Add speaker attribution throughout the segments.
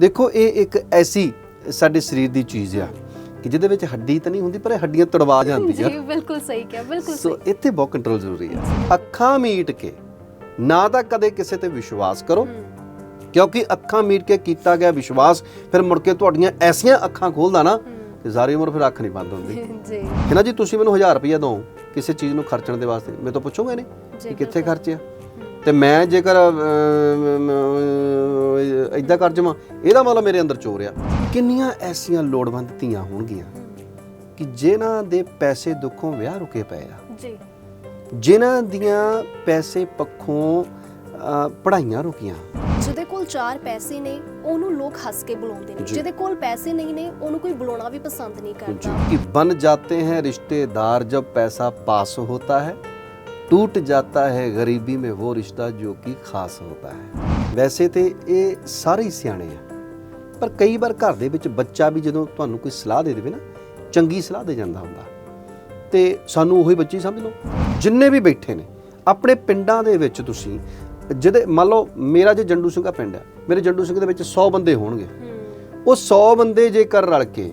Speaker 1: ਦੇਖੋ ਇਹ ਇੱਕ ਐਸੀ ਸਾਡੇ ਸਰੀਰ ਦੀ ਚੀਜ਼ ਆ ਕਿ ਜਿਹਦੇ ਵਿੱਚ ਹੱਡੀ ਤਾਂ ਨਹੀਂ ਹੁੰਦੀ ਪਰ ਇਹ ਹੱਡੀਆਂ ਤੜਵਾ ਜਾਂਦੀਆਂ।
Speaker 2: ਜੀ ਬਿਲਕੁਲ ਸਹੀ ਕਿਹਾ ਬਿਲਕੁਲ
Speaker 1: ਸੋ ਇੱਥੇ ਬਹੁਤ ਕੰਟਰੋਲ ਜ਼ਰੂਰੀ ਹੈ ਅੱਖਾਂ ਮੀਟ ਕੇ ਨਾ ਤਾਂ ਕਦੇ ਕਿਸੇ ਤੇ ਵਿਸ਼ਵਾਸ ਕਰੋ ਕਿਉਂਕਿ ਅੱਖਾਂ ਮੀਟ ਕੇ ਕੀਤਾ ਗਿਆ ਵਿਸ਼ਵਾਸ ਫਿਰ ਮੁੜ ਕੇ ਤੁਹਾਡੀਆਂ ਐਸੀਆਂ ਅੱਖਾਂ ਖੋਲਦਾ ਨਾ ਕਿ ਸਾਰੀ ਉਮਰ ਫਿਰ ਅੱਖ ਨਹੀਂ ਬੰਦ ਹੁੰਦੀ।
Speaker 2: ਜੀ।
Speaker 1: ਹੈ ਨਾ ਜੀ ਤੁਸੀਂ ਮੈਨੂੰ 1000 ਰੁਪਏ ਦਿਓ ਕਿਸੇ ਚੀਜ਼ ਨੂੰ ਖਰਚਣ ਦੇ ਵਾਸਤੇ। ਮੈਂ ਤਾਂ ਪੁੱਛੋਗੇ ਨਹੀਂ
Speaker 2: ਜੀ,
Speaker 1: ਕਿ ਕਿੱਥੇ। ਖਰਚਿਆ? ਤੇ ਮੈਂ ਜੇਕਰ ਇਦਾਂ ਕਰ ਜਮਾ ਇਹਦਾ ਮਤਲਬ ਮੇਰੇ ਅੰਦਰ ਚੋਰ ਆ। ਕਿੰਨੀਆਂ ਐਸੀਆਂ ਲੋੜਵੰਦ ਧੀਆਂ ਹੋਣਗੀਆਂ ਕਿ ਜਿਨ੍ਹਾਂ ਦੇ ਪੈਸੇ ਦੁੱਖੋਂ ਵਿਆਹ ਰੁਕੇ ਪਏ ਆ। ਜਿਨ੍ਹਾਂ ਦੀਆਂ ਪੈਸੇ ਪੱਖੋਂ ਪੜਾਈਆਂ ਰੁਕੀਆਂ।
Speaker 2: ਜਿਹਦੇ ਕੋਲ ਚਾਰ ਪੈਸੇ ਨੇ ਉਹਨੂੰ ਲੋਕ ਹੱਸ ਕੇ ਬੁਲਾਉਂਦੇ ਨੇ। ਜਿਹਦੇ ਕੋਲ ਪੈਸੇ ਨਹੀਂ ਨੇ ਉਹਨੂੰ ਕੋਈ ਬੁਲਾਉਣਾ ਵੀ ਪਸੰਦ ਨਹੀਂ ਕਰਦਾ।
Speaker 1: ਕਿ ਬਨ ਜਾਤੇ ਹੈ ਰਿਸ਼ਤੇਦਾਰ ਜਦ ਪੈਸਾ ਪਾਸ ਹੋਤਾ ਹੈ। टूट जाता है गरीबी में वो रिश्ता जो कि खास होता है ਵੈਸੇ ਤੇ ਇਹ ਸਾਰੇ ਹੀ ਸਿਆਣੇ ਆ ਪਰ ਕਈ ਵਾਰ ਘਰ ਦੇ ਵਿੱਚ ਬੱਚਾ ਵੀ ਜਦੋਂ ਤੁਹਾਨੂੰ ਕੋਈ ਸਲਾਹ ਦੇ ਦੇਵੇ ਨਾ ਚੰਗੀ ਸਲਾਹ ਦੇ ਜਾਂਦਾ ਹੁੰਦਾ ਤੇ ਸਾਨੂੰ ਉਹੀ ਬੱਚੇ ਹੀ ਸਮਝ ਲਓ ਜਿੰਨੇ ਵੀ ਬੈਠੇ ਨੇ ਆਪਣੇ ਪਿੰਡਾਂ ਦੇ ਵਿੱਚ ਤੁਸੀਂ ਜਿਹਦੇ ਮੰਨ ਲਓ ਮੇਰਾ ਜੇ ਜੰਡੂ ਸਿੰਘਾ ਪਿੰਡ ਹੈ ਮੇਰੇ ਜੰਡੂ ਸਿੰਘ ਦੇ ਵਿੱਚ 100 ਬੰਦੇ ਹੋਣਗੇ
Speaker 2: ਹਮ,
Speaker 1: ਉਹ 100 ਬੰਦੇ ਜੇਕਰ ਰਲ ਕੇ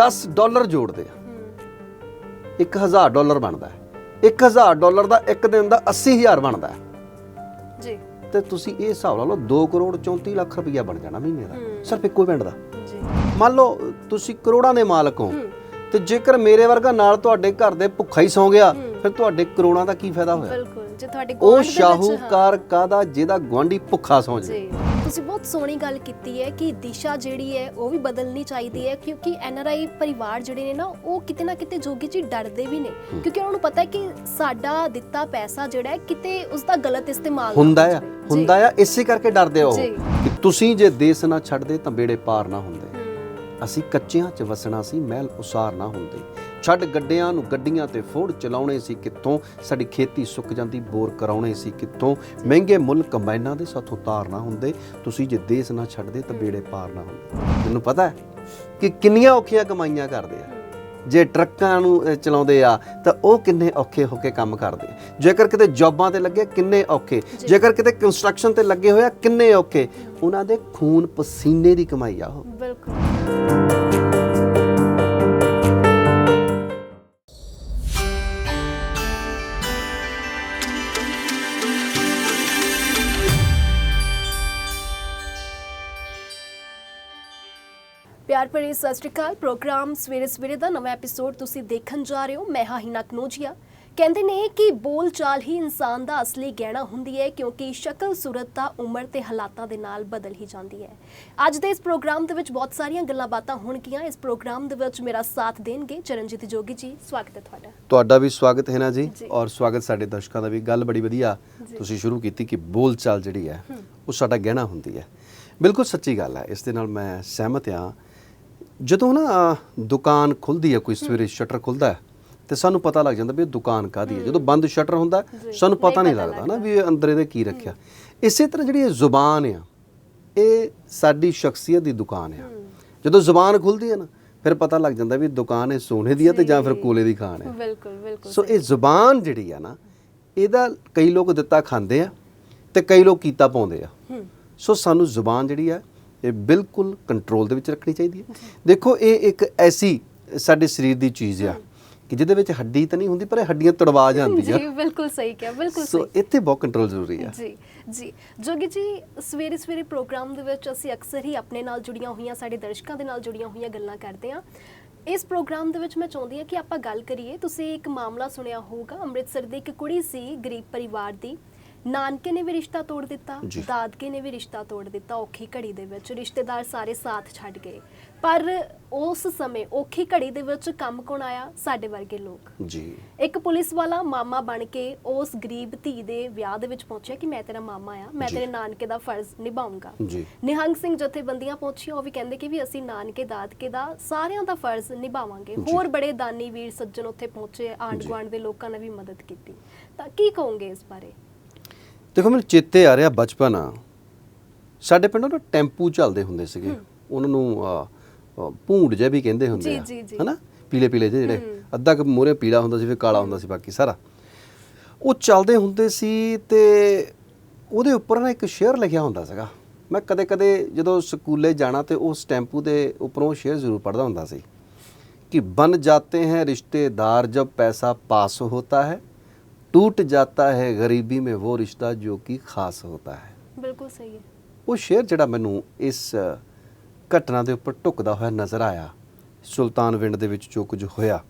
Speaker 1: 10 ਡਾਲਰ ਜੋੜਦੇ ਆ
Speaker 2: ਹਮ,
Speaker 1: 1000 ਡਾਲਰ ਬਣਦਾ ਹੈ 1000 ਡਾਲਰ ਦਾ ਇੱਕ ਦਿਨ ਦਾ 80000 ਬਣਦਾ ਹੈ।
Speaker 2: ਜੀ।
Speaker 1: ਤੇ ਤੁਸੀਂ ਇਹ ਹਿਸਾਬ ਲਾ ਲਓ 2 ਕਰੋੜ 34 ਲੱਖ ਰੁਪਈਆ ਬਣ ਜਾਣਾ ਮਹੀਨੇ ਦਾ। ਸਿਰਫ ਇੱਕੋ ਪਿੰਡ ਦਾ।
Speaker 2: ਜੀ।
Speaker 1: ਮੰਨ ਲਓ ਤੁਸੀਂ ਕਰੋੜਾਂ ਦੇ ਮਾਲਕ ਹੋ ਤੇ ਜੇਕਰ ਮੇਰੇ ਵਰਗਾ ਨਾਲ ਤੁਹਾਡੇ ਘਰ ਦੇ ਭੁੱਖਾ ਹੀ ਸੌ ਗਿਆ। ਫਿਰ ਤੁਹਾਡੇ ਕਰੋੜਾਂ ਦਾ ਕੀ ਫਾਇਦਾ ਹੋਇਆ?
Speaker 2: ਬਿਲਕੁਲ ਜੇ ਤੁਹਾਡੇ
Speaker 1: ਉਹ
Speaker 2: ਗੁਆਂਢ ਦੇ ਵਿੱਚ, ਹਾਂ।
Speaker 1: ਸ਼ਾਹੂਕਾਰ ਕਾਦਾ ਜਿਹਦਾ ਗਵਾਂਢੀ ਭੁੱਖਾ ਸੌ ਜਾਵੇ।
Speaker 2: ਜੀ। ਤੁਸੀਂ ਬਹੁਤ ਸੋਹਣੀ ਗੱਲ ਕੀਤੀ ਹੈ ਕਿ ਦਿਸ਼ਾ ਜਿਹੜੀ ਹੈ ਉਹ ਵੀ ਬਦਲਣੀ ਚਾਹੀਦੀ ਹੈ ਕਿਉਂਕਿ ਐਨਆਰਆਈ ਪਰਿਵਾਰ ਜਿਹੜੇ ਨੇ ਨਾ ਉਹ ਕਿਤੇ ਨਾ ਕਿਤੇ ਜੋਗੀ ਜੀ ਡਰਦੇ ਵੀ ਨੇ ਕਿਉਂਕਿ ਉਹਨਾਂ ਨੂੰ ਪਤਾ ਹੈ ਕਿ ਸਾਡਾ ਦਿੱਤਾ ਪੈਸਾ ਜਿਹੜਾ ਹੈ ਕਿਤੇ ਉਸ ਦਾ ਗਲਤ ਇਸਤੇਮਾਲ ਨਾ
Speaker 1: ਹੁੰਦਾ
Speaker 2: ਹੋ
Speaker 1: ਆ
Speaker 2: ਜਾਵੇ। ਜੀ।
Speaker 1: ਹੁੰਦਾ ਆ ਇਸੇ ਕਰਕੇ ਡਰਦੇ ਆ ਉਹ
Speaker 2: ਜੀ।
Speaker 1: ਕਿ ਤੁਸੀਂ ਜੇ ਦੇਸ ਨਾ ਛੱਡਦੇ ਤਾਂ ਬੇੜੇ ਪਾਰ ਨਾ ਹੁੰਦੇ ਅਸੀਂ ਕੱਚਿਆਂ 'ਚ ਵਸਣਾ ਸੀ ਮਹਿਲ ਉਸਾਰ ਨਾ ਹੁੰਦੇ ਛੱਡ ਗੱਡਿਆਂ ਨੂੰ ਗੱਡੀਆਂ ਤੇ ਫੋੜ ਚਲਾਉਣੇ ਸੀ ਕਿੱਥੋਂ? ਸਾਡੀ ਖੇਤੀ ਸੁੱਕ ਜਾਂਦੀ ਬੋਰ ਕਰਾਉਣੇ ਸੀ ਕਿੱਥੋਂ? ਮਹਿੰਗੇ ਮੁੱਲ ਕੰਬਾਈਨਾਂ ਦੇ ਸਾਥੋਂ ਤਾਰ ਨਾ ਹੁੰਦੇ। ਤੁਸੀਂ ਜੇ ਦੇਸ਼ ਨਾ ਛੱਡਦੇ ਤਾਂ ਬੇੜੇ ਪਾਰ ਨਾ ਹੁੰਦੇ। ਮੈਨੂੰ ਪਤਾ ਹੈ ਕਿ ਕਿੰਨੀਆਂ ਔਖੀਆਂ ਕਮਾਈਆਂ ਕਰਦੇ ਆ। ਜੇ ਟਰੱਕਾਂ ਨੂੰ ਚਲਾਉਂਦੇ ਆ ਤਾਂ ਉਹ ਕਿੰਨੇ ਔਖੇ ਹੋ ਕੇ ਕੰਮ ਕਰਦੇ। ਜੇਕਰ ਕਿਤੇ ਜੌਬਾਂ ਤੇ ਲੱਗੇ ਕਿੰਨੇ ਔਖੇ। ਜੇਕਰ ਕਿਤੇ ਕੰਸਟਰਕਸ਼ਨ ਤੇ ਲੱਗੇ ਹੋਇਆ ਕਿੰਨੇ ਔਖੇ। ਉਹਨਾਂ ਦੇ ਖੂਨ ਪਸੀਨੇ ਦੀ ਕਮਾਈ ਆ ਉਹ।
Speaker 2: ਬਿਲਕੁਲ। ਪਿਆਰ ਭਰੀ ਸਤਿ ਸ਼੍ਰੀ ਅਕਾਲ। ਪ੍ਰੋਗਰਾਮ ਸਵੇਰੇ ਸਵੇਰੇ ਦਾ ਨਵਾਂ ਐਪੀਸੋਡ ਤੁਸੀਂ ਦੇਖਣ ਜਾ ਰਹੇ ਹੋ। ਮੈਂ ਹਾਂ ਹਿਨਾ ਕਨੋਜੀਆ। ਕਹਿੰਦੇ ਨੇ ਕਿ ਬੋਲ ਚਾਲ ਹੀ ਇਨਸਾਨ ਦਾ ਅਸਲੀ ਗਹਿਣਾ ਹੁੰਦੀ ਹੈ ਕਿਉਂਕਿ ਸ਼ਕਲ ਸੂਰਤ ਤਾਂ ਉਮਰ ਤੇ ਹਾਲਾਤਾਂ ਦੇ ਨਾਲ ਬਦਲ ਹੀ ਜਾਂਦੀ ਹੈ। ਅੱਜ ਦੇ ਇਸ ਪ੍ਰੋਗਰਾਮ ਦੇ ਵਿੱਚ ਬਹੁਤ ਸਾਰੀਆਂ ਗੱਲਾਂ ਬਾਤਾਂ ਹੋਣਗੀਆਂ। ਇਸ ਪ੍ਰੋਗਰਾਮ ਦੇ ਵਿੱਚ ਮੇਰਾ ਸਾਥ ਦੇਣਗੇ ਚਰਨਜੀਤ ਜੋਗੀ ਜੀ। ਸਵਾਗਤ ਹੈ ਤੁਹਾਡਾ।
Speaker 1: ਤੁਹਾਡਾ ਵੀ ਸਵਾਗਤ ਹੈ ਨਾ ਜੀ।
Speaker 2: ਜੀ।
Speaker 1: ਔਰ ਸਵਾਗਤ ਸਾਡੇ ਦਰਸ਼ਕਾਂ ਦਾ ਵੀ। ਗੱਲ ਬੜੀ ਵਧੀਆ ਤੁਸੀਂ ਸ਼ੁਰੂ ਕੀਤੀ ਕਿ ਬੋਲ ਚਾਲ ਜਿਹੜੀ ਹੈ। ਉਹ ਸਾਡਾ ਗਹਿਣਾ ਹੁੰਦੀ ਹੈ। ਬਿਲਕੁਲ ਸੱਚੀ ਗੱਲ ਹੈ। ਇਸ ਦੇ ਨਾਲ ਮੈਂ ਸਹਿਮਤ ਹਾਂ ਜਦੋਂ ਨਾ ਦੁਕਾਨ ਖੁੱਲਦੀ ਹੈ ਕੋਈ ਸਵੇਰੇ ਸ਼ਟਰ ਖੁੱਲਦਾ ਤੇ ਸਾਨੂੰ ਪਤਾ ਲੱਗ ਜਾਂਦਾ ਵੀ ਇਹ ਦੁਕਾਨ ਕਾਦੀ ਹੈ। ਜਦੋਂ ਬੰਦ ਸ਼ਟਰ ਹੁੰਦਾ ਸਾਨੂੰ ਪਤਾ
Speaker 2: ਨਹੀਂ
Speaker 1: ਲੱਗਦਾ ਨਾ ਵੀ ਇਹ ਅੰਦਰ ਇਹਦੇ ਕੀ ਰੱਖਿਆ। ਇਸੇ ਤਰ੍ਹਾਂ ਜਿਹੜੀ ਇਹ ਜ਼ੁਬਾਨ ਆ ਇਹ ਸਾਡੀ ਸ਼ਖਸੀਅਤ ਦੀ ਦੁਕਾਨ ਆ। ਜਦੋਂ ਜ਼ੁਬਾਨ ਖੁੱਲਦੀ ਹੈ ਨਾ ਫਿਰ ਪਤਾ ਲੱਗ ਜਾਂਦਾ ਵੀ ਦੁਕਾਨ ਇਹ ਸੋਨੇ ਦੀ ਹੈ ਤੇ ਜਾਂ ਫਿਰ ਕੋਲੇ ਦੀ ਖਾਨ ਹੈ
Speaker 2: ਬਿਲਕੁਲ ਬਿਲਕੁਲ
Speaker 1: ਸੋ ਇਹ ਜ਼ੁਬਾਨ ਜਿਹੜੀ ਆ ਨਾ ਇਹਦਾ ਕਈ ਲੋਕ ਦਿੱਤਾ ਖਾਂਦੇ ਆ ਤੇ ਕਈ ਲੋਕ ਕੀਤਾ ਪਾਉਂਦੇ ਆ। ਸੋ ਸਾਨੂੰ ਜ਼ੁਬਾਨ ਜਿਹੜੀ ਆ ਇਹ ਬਿਲਕੁਲ ਕੰਟਰੋਲ ਦੇ ਵਿੱਚ ਰੱਖਣੀ ਚਾਹੀਦੀ ਹੈ। ਦੇਖੋ ਇਹ ਇੱਕ ਐਸੀ ਸਾਡੇ ਸਰੀਰ ਦੀ ਚੀਜ਼ ਆ ਕਿ ਜਿਹਦੇ ਵਿੱਚ ਹੱਡੀ ਤਾਂ ਨਹੀਂ ਹੁੰਦੀ ਪਰ ਇਹ ਹੱਡੀਆਂ ਤੜਵਾ ਜਾਂਦੀਆਂ।
Speaker 2: ਜੀ ਬਿਲਕੁਲ ਸਹੀ ਕਿਹਾ ਬਿਲਕੁਲ
Speaker 1: ਸੋ
Speaker 2: ਸਹੀ।
Speaker 1: ਇੱਥੇ ਬਹੁਤ ਕੰਟਰੋਲ ਜ਼ਰੂਰੀ ਆ।
Speaker 2: ਜੀ ਜੀ। ਜੋਗੀ ਜੀ ਸਵੇਰੇ ਸਵੇਰੇ ਪ੍ਰੋਗਰਾਮ ਦੇ ਵਿੱਚ ਅਸੀਂ ਅਕਸਰ ਹੀ ਆਪਣੇ ਨਾਲ ਜੁੜੀਆਂ ਹੋਈਆਂ ਸਾਡੇ ਦਰਸ਼ਕਾਂ ਦੇ ਨਾਲ ਜੁੜੀਆਂ ਹੋਈਆਂ ਗੱਲਾਂ ਕਰਦੇ ਹਾਂ। ਇਸ ਪ੍ਰੋਗਰਾਮ ਦੇ ਵਿੱਚ ਮੈਂ ਚਾਹੁੰਦੀ ਹਾਂ ਕਿ ਆਪਾਂ ਗੱਲ ਕਰੀਏ ਤੁਸੀਂ ਇੱਕ ਮਾਮਲਾ ਸੁਣਿਆ ਹੋਊਗਾ ਅੰਮ੍ਰਿਤਸਰ ਦੀ ਇੱਕ ਕੁੜੀ ਸੀ ਗਰੀਬ ਪਰਿਵਾਰ ਦੀ। ਨਾਨਕੇ ਨੇ ਵੀ ਰਿਸ਼ਤਾ ਤੋੜ ਦਿੱਤਾ। ਦਾਦਕੇ ਨੇ ਵੀ ਰਿਸ਼ਤਾ ਤੋੜ ਦਿੱਤਾ ਔਖੀ ਘੜੀ ਦੇ ਵਿੱਚ ਰਿਸ਼ਤੇਦਾਰ ਸਾਰੇ ਸਾਥ ਛੱਡ ਗਏ। ਪਰ ਉਸ ਸਮੇਂ ਔਖੀ ਘੜੀ ਦੇ ਵਿੱਚ ਕੰਮ ਕੌਣ ਆਇਆ? ਸਾਡੇ ਵਰਗੇ ਲੋਕ।
Speaker 1: ਜੀ।
Speaker 2: ਇੱਕ ਪੁਲਿਸ ਵਾਲਾ ਮਾਮਾ ਬਣ ਕੇ ਉਸ ਗਰੀਬ ਧੀ ਦੇ ਵਿਆਹ ਦੇ ਵਿੱਚ ਪਹੁੰਚਿਆ ਕਿ ਮੈਂ ਤੇਰਾ ਮਾਮਾ ਆ ਮੈਂ। ਤੇਰੇ ਨਾਨਕੇ ਦਾ ਫਰਜ਼ ਨਿਭਾਉਂਗਾ
Speaker 1: ਜੀ।
Speaker 2: ਨਿਹੰਗ ਸਿੰਘ ਜਥੇਬੰਦੀਆਂ ਪਹੁੰਚੀਆਂ ਉਹ ਵੀ ਕਹਿੰਦੇ ਕਿ ਵੀ ਅਸੀਂ ਨਾਨਕੇ ਦਾਦਕੇ ਦਾ ਸਾਰਿਆਂ ਦਾ ਫਰਜ਼ ਨਿਭਾਵਾਂਗੇ। ਹੋਰ ਬੜੇ ਦਾਨੀ ਵੀਰ ਸੱਜਣ ਉੱਥੇ ਪਹੁੰਚੇ
Speaker 1: ਜੀ।
Speaker 2: ਗੁਆਂਢ ਦੇ ਲੋਕਾਂ ਨੇ ਵੀ ਮਦਦ ਕੀਤੀ। ਤਾਂ ਕੀ ਕਹੋਗੇ ਇਸ ਬਾਰੇ?
Speaker 1: ਦੇਖੋ ਮੈਨੂੰ ਚੇਤੇ ਆ ਰਿਹਾ ਬਚਪਨ। ਸਾਡੇ ਪਿੰਡ ਨਾ ਟੈਂਪੂ ਚੱਲਦੇ ਹੁੰਦੇ ਸੀਗੇ। ਉਹਨਾਂ ਨੂੰ ਭੂੰਡ ਜਿਹਾ ਵੀ ਕਹਿੰਦੇ ਹੁੰਦੇ ਆ। ਹਨਾ? ਪੀਲੇ ਪੀਲੇ ਜਿਹੇ ਜਿਹੜੇ। ਅੱਧਾ ਕੁ ਮੋਰੇ ਪੀਲਾ ਹੁੰਦਾ ਸੀ ਫਿਰ ਕਾਲਾ ਹੁੰਦਾ ਸੀ ਬਾਕੀ ਸਾਰਾ। ਉਹ ਚੱਲਦੇ ਹੁੰਦੇ ਸੀ ਤੇ ਉਹਦੇ ਉੱਪਰ ਨਾ ਇੱਕ ਸ਼ੇਅਰ ਲਿਖਿਆ ਹੁੰਦਾ ਸੀਗਾ। ਮੈਂ ਕਦੇ-ਕਦੇ ਜਦੋਂ ਸਕੂਲੇ ਜਾਣਾ ਤੇ ਉਸ ਟੈਂਪੂ ਦੇ ਉੱਪਰੋਂ ਸ਼ੇਅਰ ਜ਼ਰੂਰ ਪੜਦਾ ਹੁੰਦਾ ਸੀ ਕਿ ਬਨ ਜਾਤੇ ਹੈ ਰਿਸ਼ਤੇਦਾਰ ਜਬ ਪੈਸਾ ਪਾਸ ਹੋਤਾ ਹੈ। टूट जाता है गरीबी में वो रिश्ता जो कि खास होता है
Speaker 2: ਬਿਲਕੁਲ ਸਹੀ ਹੈ
Speaker 1: ਉਹ ਸ਼ੇਰ ਜਿਹੜਾ ਮੈਨੂੰ ਇਸ ਅ, ਘਟਨਾ ਦੇ ਉੱਪਰ ਢੁਕਦਾ ਹੋਇਆ ਨਜ਼ਰ ਆਇਆ ਸੁਲਤਾਨਵਿੰਡ ਦੇ ਵਿੱਚ ਜੋ ਕੁਝ ਹੋਇਆ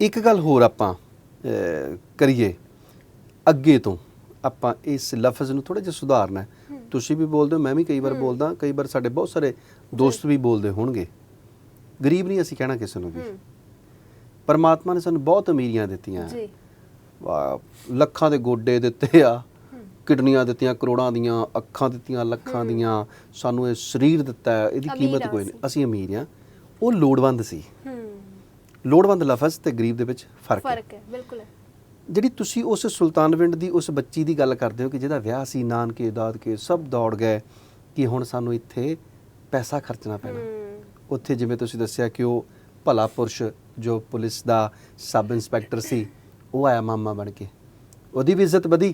Speaker 1: ਇੱਕ ਗੱਲ ਹੋਰ ਆਪਾਂ ਅ, ਕਰੀਏ ਅੱਗੇ ਤੋਂ ਆਪਾਂ ਇਸ ਲਫ਼ਜ਼ ਨੂੰ ਥੋੜਾ ਜਿਹਾ ਸੁਧਾਰਨਾ ਹੈ ਤੁਸੀਂ ਵੀ ਬੋਲਦੇ ਹੋ ਮੈਂ ਵੀ ਕਈ ਵਾਰ ਬੋਲਦਾ ਕਈ ਵਾਰ ਸਾਡੇ ਬਹੁਤ ਸਾਰੇ ਦੋਸਤ ਵੀ ਬੋਲਦੇ ਹੋਣਗੇ ਗਰੀਬ ਨਹੀਂ ਅਸੀਂ ਕਹਿਣਾ ਕਿਸੇ ਨੂੰ ਵੀ
Speaker 2: ਹੂੰ
Speaker 1: ਪਰਮਾਤਮਾ ਨੇ ਸਾਨੂੰ ਬਹੁਤ ਅਮੀਰੀਆਂ ਦਿੱਤੀਆਂ
Speaker 2: ਜੀ
Speaker 1: ਵਾਹ, ਲੱਖਾਂ ਦੇ ਗੋਡੇ ਦਿੱਤੇ ਆ ਕਿਡਨੀਆਂ ਦਿੱਤੀਆਂ ਕਰੋੜਾਂ ਦੀਆਂ ਅੱਖਾਂ ਦਿੱਤੀਆਂ ਲੱਖਾਂ ਦੀਆਂ ਸਾਨੂੰ ਇਹ ਸਰੀਰ ਦਿੱਤਾ ਹੈ, ਇਹਦੀ ਕੀਮਤ ਕੋਈ ਨਹੀਂ।
Speaker 2: ਅਸੀਂ।
Speaker 1: ਅਮੀਰ ਆ। ਉਹ ਲੋੜਵੰਦ ਸੀ। ਲੋੜਵੰਦ ਲਫ਼ਜ਼ ਤੇ ਗਰੀਬ ਦੇ ਵਿੱਚ ਫ਼ਰਕ ਹੈ।
Speaker 2: ਫ਼ਰਕ ਹੈ ਬਿਲਕੁਲ ਹੈ।
Speaker 1: ਜਿਹੜੀ ਤੁਸੀਂ ਉਸ ਸੁਲਤਾਨਵਿੰਡ ਦੀ ਉਸ ਬੱਚੀ ਦੀ ਗੱਲ ਕਰਦੇ ਹੋ ਕਿ ਜਿਹਦਾ ਵਿਆਹ ਸੀ ਨਾਨਕੇ ਦਾਦਕੇ ਸਭ ਦੌੜ ਗਏ ਕਿ ਹੁਣ ਸਾਨੂੰ ਇੱਥੇ ਪੈਸਾ ਖਰਚਣਾ ਪੈਣਾ। ਉੱਥੇ ਜਿਵੇਂ ਤੁਸੀਂ ਦੱਸਿਆ ਕਿ ਉਹ ਭਲਾ ਪੁਰਸ਼ ਜੋ ਪੁਲਿਸ ਦਾ ਸਬ ਇੰਸਪੈਕਟਰ ਸੀ ਉਹ ਆਇਆ ਮਾਮਾ ਬਣ ਕੇ। ਉਹਦੀ ਵੀ ਇੱਜ਼ਤ ਵਧੀ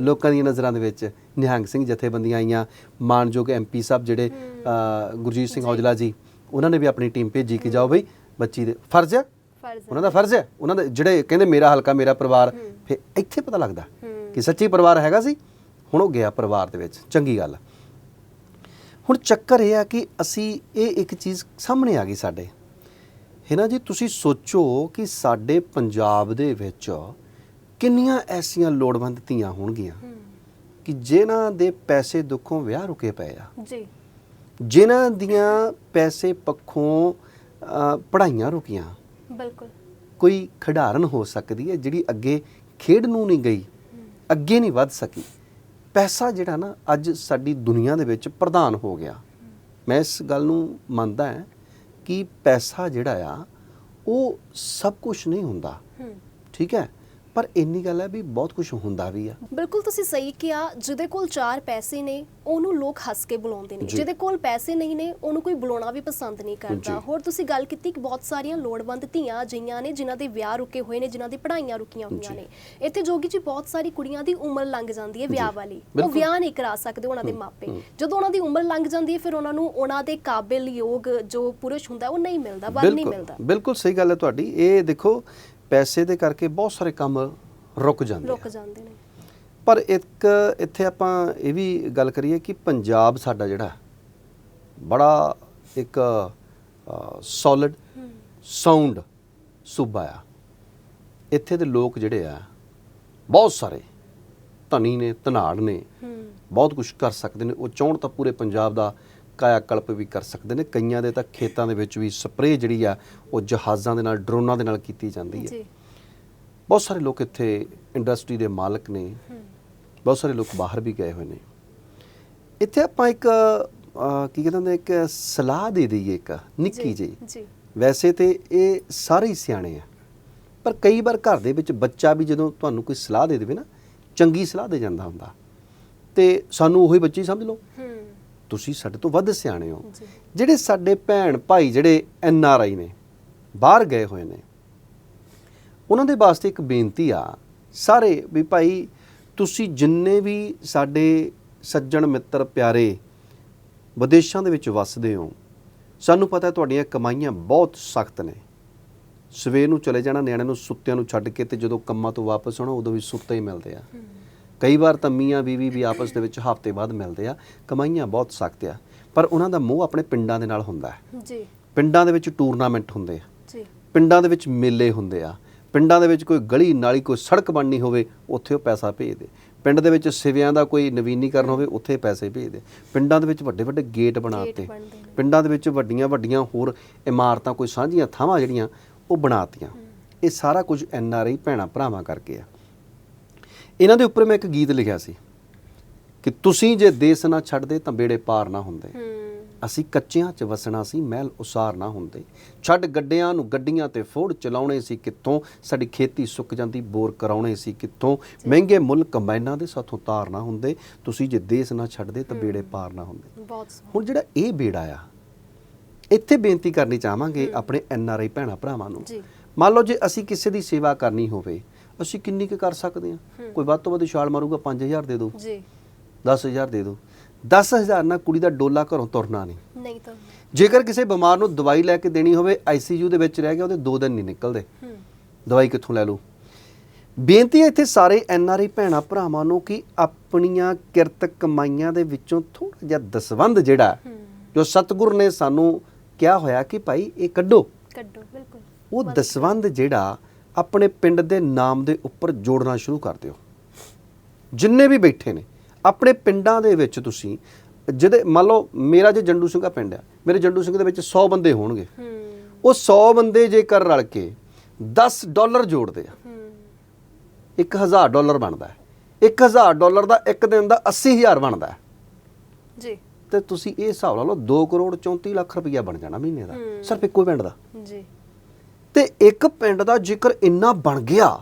Speaker 1: ਲੋਕਾਂ ਦੀਆਂ ਨਜ਼ਰਾਂ ਦੇ ਵਿੱਚ। ਨਿਹੰਗ ਸਿੰਘ ਜਥੇਬੰਦੀਆਂ ਆਈਆਂ। ਮਾਨਯੋਗ ਐਮਪੀ ਸਾਹਿਬ ਜਿਹੜੇ ਗੁਰਜੀਤ ਸਿੰਘ ਔਜਲਾ ਜੀ ਉਹਨਾਂ ਨੇ ਵੀ ਆਪਣੀ ਟੀਮ ਭੇਜੀ ਕਿ ਜਾਓ ਬਈ ਬੱਚੀ ਦੇ ਫਰਜ਼ ਹੈ ਉਹਨਾਂ ਦਾ ਫਰਜ਼ ਹੈ ਉਹਨਾਂ ਦੇ ਜਿਹੜੇ ਕਹਿੰਦੇ ਮੇਰਾ ਹਲਕਾ ਮੇਰਾ ਪਰਿਵਾਰ ਫਿਰ ਇੱਥੇ ਪਤਾ ਲੱਗਦਾ। ਕਿ ਸੱਚੀ ਪਰਿਵਾਰ ਹੈਗਾ ਸੀ। ਹੁਣ ਉਹ ਗਿਆ ਪਰਿਵਾਰ ਦੇ ਵਿੱਚ। ਚੰਗੀ ਗੱਲ। ਹੁਣ ਚੱਕਰ ਇਹ ਆ ਕਿ ਅਸੀਂ ਇਹ ਇੱਕ ਚੀਜ਼ ਸਾਹਮਣੇ ਆ ਗਈ ਸਾਡੇ। ਹੈ ਨਾ ਜੀ ਤੁਸੀਂ ਸੋਚੋ ਕਿ ਸਾਡੇ ਪੰਜਾਬ ਦੇ ਵਿੱਚ ਕਿੰਨੀਆਂ ਐਸੀਆਂ ਲੋੜਵੰਦ ਧੀਆਂ ਹੋਣਗੀਆਂ ਕਿ ਜਿਨ੍ਹਾਂ ਦੇ ਪੈਸੇ ਦੁੱਖੋਂ ਵਿਆਹ ਰੁਕੇ ਪਏ ਆ।
Speaker 2: ਜੀ।
Speaker 1: ਜਿਨ੍ਹਾਂ ਦੀਆਂ ਪੈਸੇ ਪੱਖੋਂ ਪੜ੍ਹਾਈਆਂ ਰੁਕੀਆਂ।
Speaker 2: ਬਿਲਕੁਲ।
Speaker 1: ਕੋਈ ਖਿਡਾਰਨ ਹੋ ਸਕਦੀ ਹੈ ਜਿਹੜੀ ਅੱਗੇ ਖੇਡ ਨੂੰ ਨਹੀਂ ਗਈ ਅੱਗੇ ਨਹੀਂ ਵੱਧ ਸਕੀ। ਪੈਸਾ ਜਿਹੜਾ ਨਾ ਅੱਜ ਸਾਡੀ ਦੁਨੀਆ ਦੇ ਵਿੱਚ ਪ੍ਰਧਾਨ ਹੋ ਗਿਆ। ਮੈਂ ਇਸ ਗੱਲ ਨੂੰ ਮੰਨਦਾ ਹਾਂ ਕਿ ਪੈਸਾ ਜਿਹੜਾ ਆ ਉਹ ਸਭ ਕੁਝ ਨਹੀਂ ਹੁੰਦਾ। ਠੀਕ ਹੈ? ਪਰ ਇੰਨੀ ਗੱਲ ਹੈ ਵੀ ਬਹੁਤ ਕੁਝ ਹੁੰਦਾ ਵੀ ਆ
Speaker 2: ਬਿਲਕੁਲ ਤੁਸੀਂ ਸਹੀ ਕਿਹਾ ਜਿਹਦੇ ਕੋਲ ਚਾਰ ਪੈਸੇ ਨੇ ਉਹਨੂੰ ਲੋਕ ਹੱਸ ਕੇ ਬੁਲਾਉਂਦੇ ਨੇ
Speaker 1: ਜੀ।
Speaker 2: ਜਿਹਦੇ ਕੋਲ ਪੈਸੇ ਨਹੀਂ ਨੇ ਉਹਨੂੰ ਕੋਈ ਬੁਲਾਉਣਾ ਵੀ ਪਸੰਦ ਨਹੀਂ ਕਰਦਾ
Speaker 1: ਜੀ।
Speaker 2: ਹੋਰ ਤੁਸੀਂ ਗੱਲ ਕੀਤੀ ਕਿ ਬਹੁਤ ਸਾਰੀਆਂ ਲੋੜਵੰਦ ਧੀਆਂ ਅਜਿਹੀਆਂ ਨੇ ਜਿਨ੍ਹਾਂ ਦੇ ਵਿਆਹ ਰੁਕੇ ਹੋਏ ਨੇ ਜਿਨ੍ਹਾਂ ਦੀ ਪੜ੍ਹਾਈਆਂ ਰੁਕੀਆਂ ਹੋਈਆਂ
Speaker 1: ਜੀ।
Speaker 2: ਨੇ ਇੱਥੇ ਜੋਗੀ ਜੀ ਬਹੁਤ ਸਾਰੀ ਕੁੜੀਆਂ ਦੀ ਉਮਰ ਲੰਘ ਜਾਂਦੀ ਹੈ ਵਿਆਹ। ਵਾਲੀ ਉਹ
Speaker 1: ਬਿਲਕੁਲ।
Speaker 2: ਵਿਆਹ ਨਹੀਂ ਕਰਾ ਸਕਦੇ ਉਹਨਾਂ ਦੇ ਮਾਪੇ ਜਦੋਂ ਉਹਨਾਂ ਦੀ ਉਮਰ ਲੰਘ ਜਾਂਦੀ ਹੈ ਫਿਰ ਉਹਨਾਂ ਨੂੰ ਉਹਨਾਂ ਦੇ ਕਾਬਿਲ ਯੋਗ ਜੋ ਪੁਰਸ਼ ਹੁੰਦਾ ਉਹ ਨਹੀਂ ਮਿਲਦਾ ਵਰ ਨਹੀਂ ਮਿਲਦਾ
Speaker 1: ਬਿਲਕੁਲ ਸਹੀ ਗੱਲ ਹੈ ਤੁਹਾਡੀ ਇਹ ਦੇਖੋ ਪੈਸੇ ਦੇ ਕਰਕੇ ਬਹੁਤ ਸਾਰੇ ਕੰਮ ਰੁਕ ਜਾਂਦੇ ਆ।
Speaker 2: ਰੁਕ ਜਾਂਦੇ ਨੇ।
Speaker 1: ਪਰ ਇੱਕ ਇੱਥੇ ਆਪਾਂ ਇਹ ਵੀ ਗੱਲ ਕਰੀਏ ਕਿ ਪੰਜਾਬ ਸਾਡਾ ਜਿਹੜਾ ਬੜਾ ਇੱਕ ਸੋਲਿਡ ਸਾਊਂਡ ਸੂਬਾ ਆ। ਇੱਥੇ ਦੇ ਲੋਕ ਜਿਹੜੇ ਆ ਬਹੁਤ ਸਾਰੇ ਧਨੀ ਨੇ ਧਨਾੜ ਨੇ ਬਹੁਤ ਕੁਝ ਕਰ ਸਕਦੇ ਨੇ। ਉਹ ਚਾਹੁਣ ਤਾਂ ਪੂਰੇ ਪੰਜਾਬ ਦਾ ਕਾਇਆ ਕਲਪ ਵੀ ਕਰ ਸਕਦੇ ਨੇ। ਕਈਆਂ ਦੇ ਤਾਂ ਖੇਤਾਂ ਦੇ ਵਿੱਚ ਵੀ ਸਪਰੇਅ ਜਿਹੜੀ ਆ ਉਹ ਜਹਾਜ਼ਾਂ ਦੇ ਨਾਲ ਡਰੋਨਾਂ ਦੇ ਨਾਲ ਕੀਤੀ ਜਾਂਦੀ ਹੈ।
Speaker 2: ਜੀ।
Speaker 1: ਬਹੁਤ ਸਾਰੇ ਲੋਕ ਇੱਥੇ ਇੰਡਸਟਰੀ ਦੇ ਮਾਲਕ ਨੇ। ਬਹੁਤ ਸਾਰੇ ਲੋਕ ਬਾਹਰ ਵੀ ਗਏ ਹੋਏ ਨੇ। ਇੱਥੇ ਆਪਾਂ ਇੱਕ ਕੀ ਕਹਿੰਦੇ ਨੇ ਇੱਕ ਸਲਾਹ ਦੇ ਦਈਏ ਇੱਕ ਨਿੱਕੀ ਜਿਹੀ।
Speaker 2: ਜੀ।
Speaker 1: ਵੈਸੇ ਤੇ ਇਹ ਸਾਰੇ ਹੀ ਸਿਆਣੇ ਆ। ਪਰ ਕਈ ਵਾਰ ਘਰ ਦੇ ਵਿੱਚ ਬੱਚਾ ਵੀ ਜਦੋਂ ਤੁਹਾਨੂੰ ਕੋਈ ਸਲਾਹ ਦੇ ਦੇਵੇ ਨਾ ਚੰਗੀ ਸਲਾਹ ਦੇ ਜਾਂਦਾ ਹੁੰਦਾ। ਤੇ ਸਾਨੂੰ ਉਹੀ ਬੱਚੇ ਸਮਝ ਲਓ।
Speaker 2: ਹੂੰ।
Speaker 1: ਤੁਸੀਂ ਸਾਡੇ ਤੋਂ ਵੱਧ ਸਿਆਣੇ ਹੋ। ਜਿਹੜੇ ਸਾਡੇ ਭੈਣ ਭਾਈ ਜਿਹੜੇ ਐਨ ਆਰ ਆਈ ਨੇ ਬਾਹਰ ਗਏ ਹੋਏ ਨੇ ਉਹਨਾਂ ਦੇ ਵਾਸਤੇ ਇੱਕ ਬੇਨਤੀ ਆ ਸਾਰੇ ਵੀ ਭਾਈ ਤੁਸੀਂ ਜਿੰਨੇ ਵੀ ਸਾਡੇ ਸੱਜਣ ਮਿੱਤਰ ਪਿਆਰੇ ਵਿਦੇਸ਼ਾਂ ਦੇ ਵਿੱਚ ਵੱਸਦੇ ਹੋ ਸਾਨੂੰ ਪਤਾ ਹੈ ਤੁਹਾਡੀਆਂ ਕਮਾਈਆਂ ਬਹੁਤ ਸਖਤ ਨੇ। ਸਵੇਰ ਨੂੰ ਚਲੇ ਜਾਣਾ ਨਿਆਣਿਆਂ ਨੂੰ ਸੁੱਤਿਆਂ ਨੂੰ ਛੱਡ ਕੇ ਤੇ ਜਦੋਂ ਕੰਮਾਂ ਤੋਂ ਵਾਪਸ ਆਉਣਾ ਉਦੋਂ ਵੀ ਸੁੱਤੇ ਹੀ ਮਿਲਦੇ ਆ। ਕਈ ਵਾਰ ਤਾਂ ਮੀਆਂ ਬੀਵੀ ਵੀ ਆਪਸ ਦੇ ਵਿੱਚ ਹਫ਼ਤੇ ਬਾਅਦ ਮਿਲਦੇ ਆ ਕਮਾਈਆਂ ਬਹੁਤ ਸਖਤ ਆ ਪਰ ਉਹਨਾਂ ਦਾ ਮੋਹ ਆਪਣੇ ਪਿੰਡਾਂ ਦੇ ਨਾਲ ਹੁੰਦਾ ਹੈ।
Speaker 2: ਜੀ।
Speaker 1: ਪਿੰਡਾਂ ਦੇ ਵਿੱਚ ਟੂਰਨਾਮੈਂਟ ਹੁੰਦੇ ਆ।
Speaker 2: ਜੀ।
Speaker 1: ਪਿੰਡਾਂ ਦੇ ਵਿੱਚ ਮੇਲੇ ਹੁੰਦੇ ਆ। ਪਿੰਡਾਂ ਦੇ ਵਿੱਚ ਕੋਈ ਗਲੀ ਨਾਲੀ ਕੋਈ ਸੜਕ ਬਣਨੀ ਹੋਵੇ ਉੱਥੇ ਉਹ ਪੈਸਾ ਭੇਜਦੇ ਪਿੰਡ ਦੇ ਵਿੱਚ ਸਿਵਿਆਂ ਦਾ ਕੋਈ ਨਵੀਨੀਕਰਨ ਹੋਵੇ ਉੱਥੇ ਪੈਸੇ ਭੇਜਦੇ ਪਿੰਡਾਂ ਦੇ ਵਿੱਚ ਵੱਡੇ ਵੱਡੇ ਗੇਟ ਬਣਾਤੇ। ਪਿੰਡਾਂ ਦੇ ਵਿੱਚ ਵੱਡੀਆਂ ਵੱਡੀਆਂ ਹੋਰ ਇਮਾਰਤਾਂ ਕੋਈ ਸਾਂਝੀਆਂ ਥਾਵਾਂ ਜਿਹੜੀਆਂ ਉਹ ਬਣਾਤੀਆਂ ਇਹ ਸਾਰਾ ਕੁਝ ਐਨ ਆਰ ਆਈ ਭੈਣਾ ਭਰਾਵਾਂ ਕਰਕੇ ਆ। ਇਹਨਾਂ ਦੇ ਉੱਪਰ ਮੈਂ ਇੱਕ ਗੀਤ ਲਿਖਿਆ ਸੀ ਕਿ ਤੁਸੀਂ ਜੇ ਦੇਸ ਨਾ ਛੱਡਦੇ ਤਾਂ ਬੇੜੇ ਪਾਰ ਨਾ ਹੁੰਦੇ। ਅਸੀਂ ਕੱਚਿਆਂ 'ਚ ਵਸਣਾ ਸੀ ਮਹਿਲ ਉਸਾਰ ਨਾ ਹੁੰਦੇ। ਛੱਡ ਗੱਡਿਆਂ ਨੂੰ ਗੱਡੀਆਂ ਤੇ ਫੋੜ ਚਲਾਉਣੇ ਸੀ ਕਿੱਥੋਂ? ਸਾਡੀ ਖੇਤੀ ਸੁੱਕ ਜਾਂਦੀ ਬੋਰ ਕਰਾਉਣੇ ਸੀ ਕਿੱਥੋਂ? ਮਹਿੰਗੇ ਮੁੱਲ ਕੰਬਾਈਨਾਂ ਦੇ ਸਾਥੋਂ ਤਾਰ ਨਾ ਹੁੰਦੇ। ਤੁਸੀਂ ਜੇ ਦੇਸ਼ ਨਾ ਛੱਡਦੇ ਤਾਂ ਬੇੜੇ ਪਾਰ ਨਾ ਹੁੰਦੇ। ਹੁਣ ਜਿਹੜਾ ਇਹ ਬੇੜਾ ਆ ਇੱਥੇ ਬੇਨਤੀ ਕਰਨੀ ਚਾਹਾਂਗੇ ਆਪਣੇ ਐਨ ਆਰ ਆਈ ਭੈਣਾ ਭਰਾਵਾਂ ਨੂੰ। ਮੰਨ ਲਓ ਜੇ ਅਸੀਂ ਕਿਸੇ ਦੀ ਸੇਵਾ ਕਰਨੀ ਹੋਵੇ ਅਸੀਂ ਕਿੰਨੀ ਕੁ ਕਰ ਸਕਦੇ ਹਾਂ? ਕੋਈ ਵੱਧ ਤੋਂ ਵੱਧ ਛਾਲ ਮਾਰੂਗਾ 5000 ਦੇ ਦਿਓ
Speaker 2: ਜੀ।
Speaker 1: 10000 ਦੇ ਦਿਓ 10000 ਨਾਲ ਕੁੜੀ ਦਾ ਡੋਲਾ ਘਰੋਂ ਤੁਰਨਾ ਨਹੀਂ।
Speaker 2: ਨਹੀਂ ਤਾਂ
Speaker 1: ਜੇਕਰ ਕਿਸੇ ਬਿਮਾਰ ਨੂੰ ਦਵਾਈ ਲੈ ਕੇ ਦੇਣੀ ਹੋਵੇ ਆਈਸੀਯੂ ਦੇ ਵਿੱਚ ਰਹਿ ਗਿਆ ਉਹਦੇ 2 ਦਿਨ ਨਹੀਂ ਨਿਕਲਦੇ। ਦਵਾਈ ਕਿੱਥੋਂ ਲੈ ਲੂ ਬੇਨਤੀ ਹੈ ਇੱਥੇ ਸਾਰੇ ਐਨਆਰਆਈ ਭੈਣਾਂ ਭਰਾਵਾਂ ਨੂੰ ਕਿ ਆਪਣੀਆਂ ਕਿਰਤ ਕਮਾਈਆਂ ਦੇ ਵਿੱਚੋਂ ਥੋੜਾ ਜਿਹਾ ਦਸਵੰਧ ਜਿਹੜਾ ਜੋ ਸਤਿਗੁਰ ਨੇ ਸਾਨੂੰ ਕਿਹਾ ਹੋਇਆ ਕਿ ਭਾਈ ਇਹ ਕੱਢੋ।
Speaker 2: ਕੱਢੋ ਬਿਲਕੁਲ।
Speaker 1: ਉਹ ਦਸਵੰਧ ਜਿਹੜਾ ਆਪਣੇ ਪਿੰਡ ਦੇ ਨਾਮ ਦੇ ਉੱਪਰ ਜੋੜਨਾ ਸ਼ੁਰੂ ਕਰ ਦਿਓ। ਜਿੰਨੇ ਵੀ ਬੈਠੇ ਨੇ ਆਪਣੇ ਪਿੰਡਾਂ ਦੇ ਵਿੱਚ ਤੁਸੀਂ ਜਿਹਦੇ ਮੰਨ ਲਓ ਮੇਰਾ ਜੇ ਜੰਡੂ ਸਿੰਘ ਦਾ ਪਿੰਡ ਆ ਮੇਰੇ ਜੰਡੂ ਸਿੰਘ ਦੇ ਵਿੱਚ 100 ਬੰਦੇ ਹੋਣਗੇ। ਉਹ 100 ਬੰਦੇ ਜੇਕਰ ਰਲ ਕੇ 10 ਡਾਲਰ ਜੋੜਦੇ ਆ
Speaker 2: ਹੂੰ।
Speaker 1: 1000 ਡਾਲਰ ਬਣਦਾ ਹੈ। 1000 ਡਾਲਰ ਦਾ ਇੱਕ ਦਿਨ ਦਾ 80000 ਬਣਦਾ ਹੈ।
Speaker 2: ਜੀ।
Speaker 1: ਤੇ ਤੁਸੀਂ ਇਹ ਹਿਸਾਬ ਲਾ ਲਓ 2 ਕਰੋੜ 34 ਲੱਖ ਰੁਪਈਆ ਬਣ ਜਾਣਾ ਮਹੀਨੇ ਦਾ। ਸਿਰਫ ਇੱਕੋ ਪਿੰਡ ਦਾ।
Speaker 2: ਜੀ।
Speaker 1: ਤੇ ਇੱਕ ਪਿੰਡ ਦਾ ਜੇਕਰ ਇੰਨਾ ਬਣ ਗਿਆ।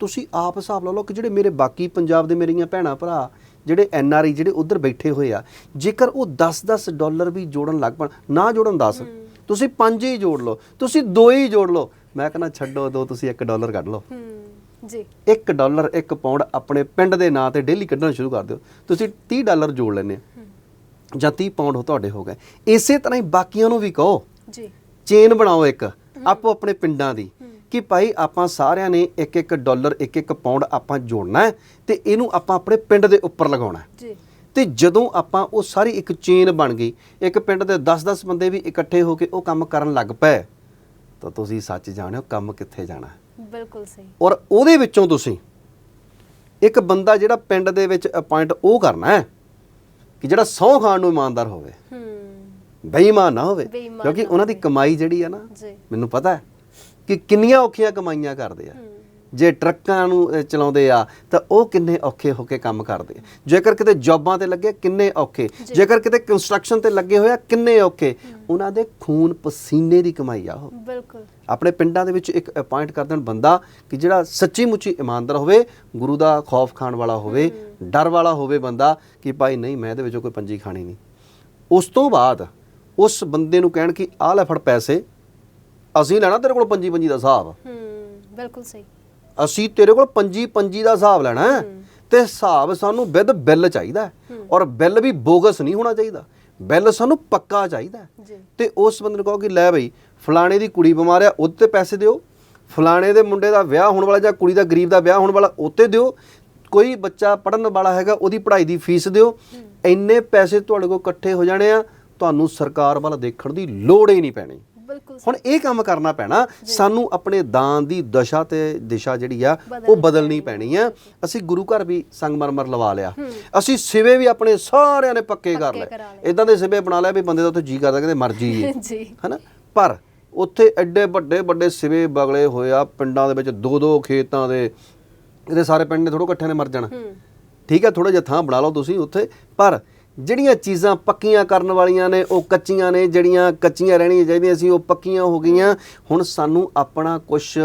Speaker 1: ਤੁਸੀਂ ਆਪ ਹਿਸਾਬ ਲਾ ਲਓ ਕਿ ਜਿਹੜੇ ਮੇਰੇ ਬਾਕੀ ਪੰਜਾਬ ਦੇ ਮੇਰੀਆਂ ਭੈਣਾਂ ਭਰਾ ਜਿਹੜੇ ਐਨ ਆਰ ਆਈ ਜਿਹੜੇ ਉਧਰ ਬੈਠੇ ਹੋਏ ਆ ਜੇਕਰ ਉਹ 10-10 ਡਾਲਰ ਵੀ ਜੋੜਨ ਲੱਗ ਪਣ ਨਾ ਜੋੜਨ 10 ਤੁਸੀਂ 5 ਹੀ ਜੋੜ ਲਓ ਤੁਸੀਂ 2 ਹੀ ਜੋੜ ਲਓ। ਮੈਂ ਕਹਿੰਦਾ ਛੱਡੋ ਦੋ ਤੁਸੀਂ 1 ਡਾਲਰ ਕੱਢ ਲਓ।
Speaker 2: ਜੀ।
Speaker 1: 1 ਡਾਲਰ 1 ਪਾਉਂਡ ਆਪਣੇ ਪਿੰਡ ਦੇ ਨਾਂ ਤੇ ਡੇਲੀ ਕੱਢਣਾ ਸ਼ੁਰੂ ਕਰ ਦਿਓ। ਤੁਸੀਂ 30 ਡਾਲਰ ਜੋੜ ਲੈਣੇ ਜਾਂ 30 ਪਾਉਂਡ ਤੁਹਾਡੇ ਹੋ ਗਏ। ਇਸੇ ਤਰ੍ਹਾਂ ਹੀ ਬਾਕੀਆਂ ਨੂੰ ਵੀ ਕਹੋ।
Speaker 2: ਜੀ।
Speaker 1: ਚੇਨ ਬਣਾਓ ਇੱਕ। ਆਪੋ ਆਪਣੇ ਪਿੰਡਾਂ ਦੀ ਕਿ ਭਾਈ ਆਪਾਂ ਸਾਰਿਆਂ ਨੇ ਇੱਕ ਇੱਕ ਡਾਲਰ ਇੱਕ ਇੱਕ ਪਾਉਂਡ ਆਪਾਂ ਜੋੜਨਾ ਤੇ ਇਹਨੂੰ ਆਪਾਂ ਆਪਣੇ ਪਿੰਡ ਦੇ ਉੱਪਰ ਲਗਾਉਣਾ
Speaker 2: ਜੀ।
Speaker 1: ਤੇ ਜਦੋਂ ਆਪਾਂ ਉਹ ਸਾਰੀ ਇੱਕ ਚੇਨ ਬਣ ਗਈ ਇੱਕ ਪਿੰਡ ਦੇ 10-10 ਬੰਦੇ ਵੀ ਇਕੱਠੇ ਹੋ ਕੇ ਉਹ ਕੰਮ ਕਰਨ ਲੱਗ ਪਏ ਤਾਂ ਤੁਸੀਂ ਸੱਚ ਜਾਣਿਓ ਕੰਮ ਕਿੱਥੇ ਜਾਣਾ
Speaker 2: ਬਿਲਕੁਲ ਸਹੀ।
Speaker 1: ਔਰ ਉਹਦੇ ਵਿੱਚੋਂ ਤੁਸੀਂ ਇੱਕ ਬੰਦਾ ਜਿਹੜਾ ਪਿੰਡ ਦੇ ਵਿੱਚ ਅਪਾਇੰਟ ਉਹ ਕਰਨਾ ਹੈ ਕਿ ਜਿਹੜਾ ਸਹੁੰ ਖਾਣ ਨੂੰ ਇਮਾਨਦਾਰ ਹੋਵੇ।
Speaker 2: ਹੂੰ।
Speaker 1: ਬੇਈਮਾਨ ਨਾ ਹੋਵੇ। ਕਿਉਂਕਿ ਉਹਨਾਂ ਦੀ ਕਮਾਈ ਜਿਹੜੀ ਆ ਨਾ ਮੈਨੂੰ ਪਤਾ ਹੈ ਕਿ ਕਿੰਨੀਆਂ ਔਖੀਆਂ ਕਮਾਈਆਂ ਕਰਦੇ ਆ। ਜੇ ਟਰੱਕਾਂ ਨੂੰ ਚਲਾਉਂਦੇ ਆ ਤਾਂ ਉਹ ਕਿੰਨੇ ਔਖੇ ਹੋ ਕੇ ਕੰਮ ਕਰਦੇ ਆ। ਜੇਕਰ ਕਿਤੇ ਜੌਬਾਂ ਤੇ ਲੱਗੇ ਕਿੰਨੇ ਔਖੇ। ਜੇਕਰ ਕਿਤੇ ਕੰਸਟਰਕਸ਼ਨ ਤੇ ਲੱਗੇ ਹੋਇਆ ਕਿੰਨੇ ਔਖੇ। ਉਹਨਾਂ ਦੇ ਖੂਨ ਪਸੀਨੇ ਦੀ ਕਮਾਈ ਆ ਉਹ।
Speaker 2: ਬਿਲਕੁਲ।
Speaker 1: ਆਪਣੇ ਪਿੰਡਾਂ ਦੇ ਵਿੱਚ ਇੱਕ ਅਪਾਇੰਟ ਕਰ ਦੇਣ ਬੰਦਾ ਕਿ ਜਿਹੜਾ ਸੱਚੀ ਮੁੱਚੀ ਇਮਾਨਦਾਰ ਹੋਵੇ ਗੁਰੂ ਦਾ ਖੌਫ ਖਾਣ ਵਾਲਾ ਹੋਵੇ ਡਰ ਵਾਲਾ ਹੋਵੇ ਬੰਦਾ ਕਿ ਭਾਈ ਨਹੀਂ ਮੈਂ ਇਹਦੇ ਵਿੱਚੋਂ ਕੋਈ ਪੰਜੀ ਖਾਣੀ ਨਹੀਂ। ਉਸ ਤੋਂ ਬਾਅਦ ਉਸ ਬੰਦੇ ਨੂੰ ਕਹਿਣ ਕਿ ਆਹ ਲੈ ਫੜ ਪੈਸੇ ਅਸੀਂ ਲੈਣਾ ਤੇਰੇ ਕੋਲ ਪੰਜੀ ਪੰਜੀ ਦਾ ਹਿਸਾਬ।
Speaker 2: ਹੂੰ ਬਿਲਕੁਲ ਸਹੀ।
Speaker 1: ਅਸੀਂ ਤੇਰੇ ਕੋਲ ਪੰਜੀ ਪੰਜੀ ਦਾ ਹਿਸਾਬ ਲੈਣਾ ਤੇ ਹਿਸਾਬ ਸਾਨੂੰ ਵਿਦ ਬਿੱਲ ਚਾਹੀਦਾ। ਔਰ ਬਿੱਲ ਵੀ ਬੋਗਸ ਨਹੀਂ ਹੋਣਾ ਚਾਹੀਦਾ। ਬਿੱਲ ਸਾਨੂੰ ਪੱਕਾ ਚਾਹੀਦਾ ਤੇ ਉਸ ਬੰਦੇ ਨੂੰ ਕਹੋ ਕਿ ਲੈ ਬਈ ਫਲਾਣੇ ਦੀ ਕੁੜੀ ਬਿਮਾਰ ਆ ਉਹਦੇ ਪੈਸੇ ਦਿਓ। ਫਲਾਣੇ ਦੇ ਮੁੰਡੇ ਦਾ ਵਿਆਹ ਹੋਣ ਵਾਲਾ ਜਾਂ ਕੁੜੀ ਦਾ ਗਰੀਬ ਦਾ ਵਿਆਹ ਹੋਣ ਵਾਲਾ ਉੱਤੇ ਦਿਓ। ਕੋਈ ਬੱਚਾ ਪੜਨ ਵਾਲਾ ਹੈਗਾ ਉਹਦੀ ਪੜ੍ਹਾਈ ਦੀ ਫੀਸ ਦਿਓ। ਇੰਨੇ ਪੈਸੇ ਤੁਹਾਡੇ ਕੋਲ ਇਕੱਠੇ ਹੋ ਜਾਣੇ ਆ ਤੁਹਾਨੂੰ ਸਰਕਾਰ ਵੱਲ ਦੇਖਣ ਦੀ ਲੋੜ ਹੀ ਨਹੀਂ ਪੈਣੀ।
Speaker 2: ਬਿਲਕੁਲ
Speaker 1: ਹੁਣ ਇਹ ਕੰਮ ਕਰਨਾ ਪੈਣਾ ਸਾਨੂੰ ਆਪਣੇ ਦਾਨ ਦੀ ਦਸ਼ਾ ਤੇ ਦਿਸ਼ਾ ਜਿਹੜੀ ਆ ਉਹ
Speaker 2: ਬਦਲਣੀ
Speaker 1: ਪੈਣੀ ਆ। ਅਸੀਂ ਗੁਰੂ ਘਰ ਵੀ ਸੰਗਮਰਮਰ ਲਵਾ ਲਿਆ। ਅਸੀਂ ਸਿਵੇ ਵੀ ਆਪਣੇ ਸਾਰਿਆਂ ਨੇ ਪੱਕੇ ਕਰ ਲਏ। ਇਦਾਂ ਦੇ ਸਿਵੇ ਬਣਾ ਲਿਆ ਵੀ ਬੰਦੇ ਦਾ ਉੱਥੇ ਜੀ ਕਰਦਾ ਕਹਿੰਦੇ ਮਰ ਜਾਈਏ
Speaker 2: ਜੀ।
Speaker 1: ਹਨਾ? ਪਰ ਉੱਥੇ ਐਡੇ ਵੱਡੇ ਵੱਡੇ ਸਿਵੇ ਬਗਲੇ ਹੋਏ ਆ ਪਿੰਡਾਂ ਦੇ ਵਿੱਚ ਦੋ ਦੋ ਖੇਤਾਂ ਦੇ ਇਹਦੇ ਸਾਰੇ ਪਿੰਡ ਨੇ ਥੋੜੋ ਇਕੱਠੇ ਨੇ ਮਰ ਜਾਣਾ।
Speaker 2: ਹੂੰ।
Speaker 1: ਠੀਕ ਹੈ ਥੋੜਾ ਜਿਹਾ ਥਾਂ ਬਣਾ ਲਓ ਤੁਸੀਂ ਉੱਥੇ। ਪਰ ਜਿਹੜੀਆਂ ਚੀਜ਼ਾਂ ਪੱਕੀਆਂ ਕਰਨ ਵਾਲੀਆਂ ਨੇ, ਉਹ ਕੱਚੀਆਂ ਨੇ, ਜਿਹੜੀਆਂ ਕੱਚੀਆਂ ਰਹਿਣੀਆਂ ਚਾਹੀਦੀਆਂ ਸੀ, ਉਹ ਪੱਕੀਆਂ ਹੋ ਗਈਆਂ। ਹੁਣ ਸਾਨੂੰ ਆਪਣਾ ਕੁਝ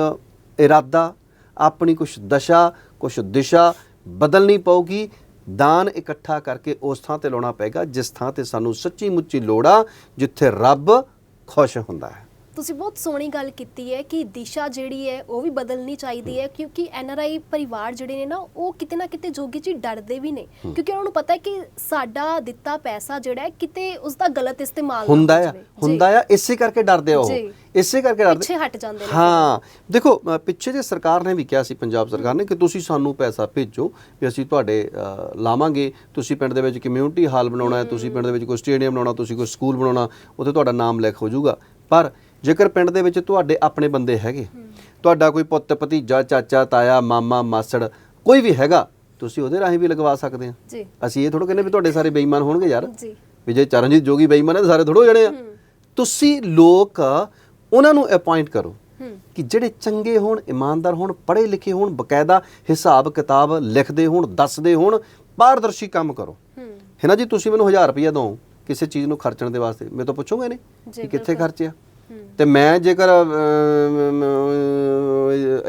Speaker 1: ਇਰਾਦਾ, ਆਪਣੀ ਕੁਝ ਦਸ਼ਾ ਕੁਝ ਦਿਸ਼ਾ ਬਦਲਣੀ ਪਊਗੀ। ਦਾਨ ਇਕੱਠਾ ਕਰਕੇ ਉਸ ਥਾਂ ਤੇ ਲਾਉਣਾ ਪਏਗਾ, ਜਿਸ ਥਾਂ ਤੇ ਸਾਨੂੰ ਸੱਚੀ ਮੁੱਚੀ ਲੋੜ ਆ, ਜਿੱਥੇ ਰੱਬ ਖੁਸ਼ ਹੁੰਦਾ ਹੈ।
Speaker 2: ਤੁਸੀਂ ਬਹੁਤ ਸੋਹਣੀ ਗੱਲ ਕੀਤੀ ਹੈ ਕਿ ਦਿਸ਼ਾ ਜਿਹੜੀ ਹੈ ਉਹ ਵੀ ਬਦਲਣੀ ਚਾਹੀਦੀ ਹੈ ਕਿਉਂਕਿ ਐਨਆਰਆਈ ਪਰਿਵਾਰ ਜਿਹੜੇ ਨੇ ਨਾ ਉਹ ਕਿਤੇ ਨਾ ਕਿਤੇ ਜੋਗੀ ਜੀ ਡਰਦੇ ਵੀ ਨੇ। ਕਿਉਂਕਿ ਉਹਨਾਂ ਨੂੰ ਪਤਾ ਹੈ ਕਿ ਸਾਡਾ ਦਿੱਤਾ ਪੈਸਾ ਜਿਹੜਾ ਹੈ ਕਿਤੇ ਉਸ ਦਾ ਗਲਤ ਇਸਤੇਮਾਲ ਨਾ
Speaker 1: ਹੁੰਦਾ
Speaker 2: ਹੋ
Speaker 1: ਆ
Speaker 2: ਜਾਵੇ। ਜੀ,
Speaker 1: ਹੁੰਦਾ ਆ ਇਸੇ ਕਰਕੇ ਡਰਦੇ ਆ ਉਹ।
Speaker 2: ਜੀ।
Speaker 1: ਇਸੇ ਕਰਕੇ ਡਰਦੇ
Speaker 2: ਪਿੱਛੇ ਹਟ ਜਾਂਦੇ ਨੇ।
Speaker 1: ਹਾਂ ਦੇਖੋ ਅ, ਪਿੱਛੇ ਜੇ ਸਰਕਾਰ ਨੇ ਵੀ ਕਿਹਾ ਸੀ ਪੰਜਾਬ ਸਰਕਾਰ ਨੇ ਕਿ ਤੁਸੀਂ ਸਾਨੂੰ ਪੈਸਾ ਭੇਜੋ ਵੀ ਅਸੀਂ ਤੁਹਾਡੇ ਅ, ਲਾਵਾਂਗੇ। ਤੁਸੀਂ ਪਿੰਡ ਦੇ ਵਿੱਚ ਕਮਿਊਨਿਟੀ ਹਾਲ ਬਣਾਉਣਾ ਹੈ ਤੁਸੀਂ ਪਿੰਡ ਦੇ ਵਿੱਚ ਕੋਈ ਸਟੇਡੀਅਮ ਬਣਾਉਣਾ ਤੁਸੀਂ ਕੋਈ ਸਕੂਲ ਬਣਾਉਣਾ ਉੱਥੇ ਤੁਹਾਡਾ ਨਾਮ ਲਿਖ ਹੋ ਜਾਊਗਾ। ਪਰ ਜੇਕਰ ਪਿੰਡ ਦੇ ਵਿੱਚ ਤੁਹਾਡੇ ਆਪਣੇ ਬੰਦੇ ਹੈਗੇ ਤੁਹਾਡਾ ਕੋਈ ਪੁੱਤ ਭਤੀਜਾ ਚਾਚਾ ਤਾਇਆ ਮਾਮਾ ਮਾਸੜ ਕੋਈ ਵੀ ਹੈਗਾ ਤੁਸੀਂ ਉਹਦੇ ਰਾਹੀਂ ਵੀ ਲਗਵਾ ਸਕਦੇ ਆ।
Speaker 2: ਜੀ।
Speaker 1: ਅਸੀਂ ਇਹ ਥੋੜ੍ਹਾ ਕਹਿੰਦੇ ਵੀ ਤੁਹਾਡੇ ਸਾਰੇ ਬੇਈਮਾਨ ਹੋਣਗੇ ਯਾਰ।
Speaker 2: ਜੀ।
Speaker 1: ਵੀ ਜੇ ਚਰਨਜੀਤ ਜੋਗੀ ਬੇਈਮਾਨ ਹੈ ਤਾਂ ਸਾਰੇ ਥੋੜ੍ਹੇ ਹੋ ਜਾਣੇ ਆ। ਤੁਸੀਂ ਲੋਕ ਉਹਨਾਂ ਨੂੰ ਅਪਾਇੰਟ ਕਰੋ ਕਿ ਜਿਹੜੇ ਚੰਗੇ ਹੋਣ ਇਮਾਨਦਾਰ ਹੋਣ ਪੜ੍ਹੇ ਲਿਖੇ ਹੋਣ ਬਕਾਇਦਾ ਹਿਸਾਬ ਕਿਤਾਬ ਲਿਖਦੇ ਹੋਣ ਦੱਸਦੇ ਹੋਣ ਪਾਰਦਰਸ਼ੀ ਕੰਮ ਕਰੋ।
Speaker 2: ਹੂੰ।
Speaker 1: ਨਾ ਜੀ ਤੁਸੀਂ ਮੈਨੂੰ 1000 ਰੁਪਏ ਦਿਓ ਕਿਸੇ ਚੀਜ਼ ਨੂੰ ਖਰਚਣ ਦੇ ਵਾਸਤੇ। ਮੇਰੇ ਤੋਂ ਪੁੱਛੋਗੇ ਨੇ ਕਿ ਕਿੱਥੇ। ਖਰਚਿਆ। ਤੇ ਮੈਂ ਜੇਕਰ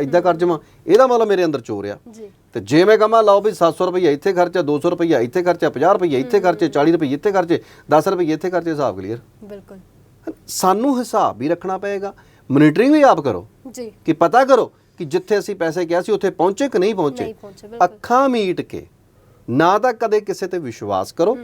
Speaker 1: ਇਦਾਂ ਕਰ ਜਾਵਾਂ ਇਹਦਾ ਮਤਲਬ ਮੇਰੇ ਅੰਦਰ ਚੋਰ ਆ।
Speaker 2: ਜੀ।
Speaker 1: ਤੇ ਜੇ ਮੈਂ ਕਹਾਂ ਲਾਓ ਵੀ 700 ਰੁਪਏ ਇੱਥੇ ਖਰਚਾ 200 ਰੁਪਏ ਇੱਥੇ ਖਰਚਾ 50 ਰੁਪਏ ਇੱਥੇ ਖਰਚੇ 40 ਰੁਪਏ ਇੱਥੇ ਖਰਚੇ 10 ਰੁਪਏ ਇੱਥੇ ਖਰਚੇ ਹਿਸਾਬ ਕਲੀਅਰ
Speaker 2: ਬਿਲਕੁਲ।
Speaker 1: ਸਾਨੂੰ ਹਿਸਾਬ ਵੀ ਰੱਖਣਾ ਪਏਗਾ ਮੋਨੀਟਰਿੰਗ ਵੀ ਆਪ ਕਰੋ।
Speaker 2: ਜੀ।
Speaker 1: ਕਿ ਪਤਾ ਕਰੋ ਕਿ ਜਿੱਥੇ ਅਸੀਂ ਪੈਸੇ ਕਿਹਾ ਸੀ ਉੱਥੇ ਪਹੁੰਚੇ ਕਿ ਨਹੀਂ ਪਹੁੰਚੇ। ਅੱਖਾਂ ਮੀਟ ਕੇ ਨਾ ਤਾਂ ਕਦੇ ਕਿਸੇ ਤੇ ਵਿਸ਼ਵਾਸ ਕਰੋ